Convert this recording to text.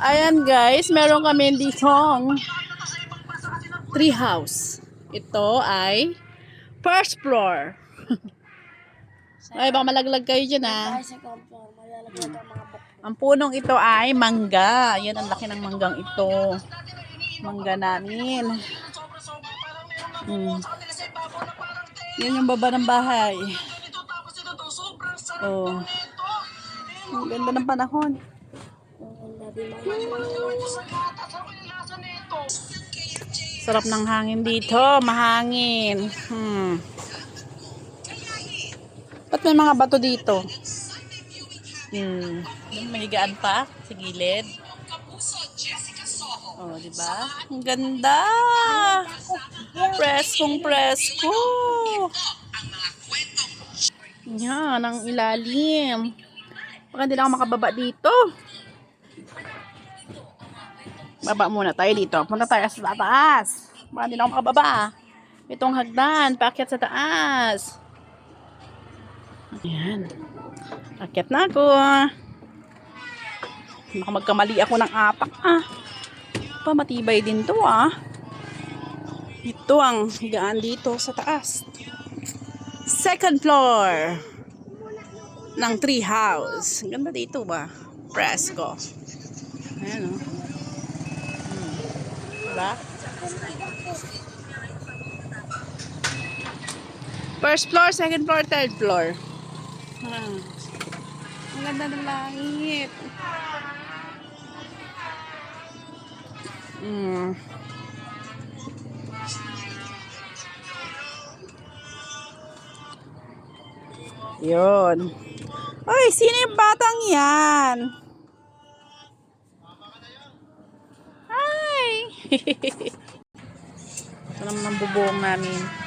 Ayan guys, meron kami ditong tree house. Ito ay first floor. ay, baka malaglag kayo dyan ah. Malalagyan ito ang punong ito ay mangga. Yan ang laki ng manggang ito. Mangga namin. Hmm. Yan yung baba ng bahay. Oh. Ang ganda ng panahon. Sarap ng hangin dito. Mahangin. Hmm. Ba't may mga bato dito? Hmm. May higaan pa sa gilid. Oh, di ba? Ang ganda. Preskong presko. Yan, ang ilalim. Baka hindi ako makababa dito. Baba muna tayo dito. Punta tayo sa taas. Baka na ako makababa. Itong hagdan, paakyat sa taas. Ayan. Akyat na ako. Baka magkamali ako ng apak ah. Pa, matibay din to ah. Ito ang higaan dito sa taas. Second floor ng tree house. Ganda dito ba? Fresco. Ayan oh. Hmm. Diba? First floor, second floor, third floor. Ah. Ang ganda ng langit. Mm. Yun. Ay, sino yung batang yan? Ito naman ang bubong namin.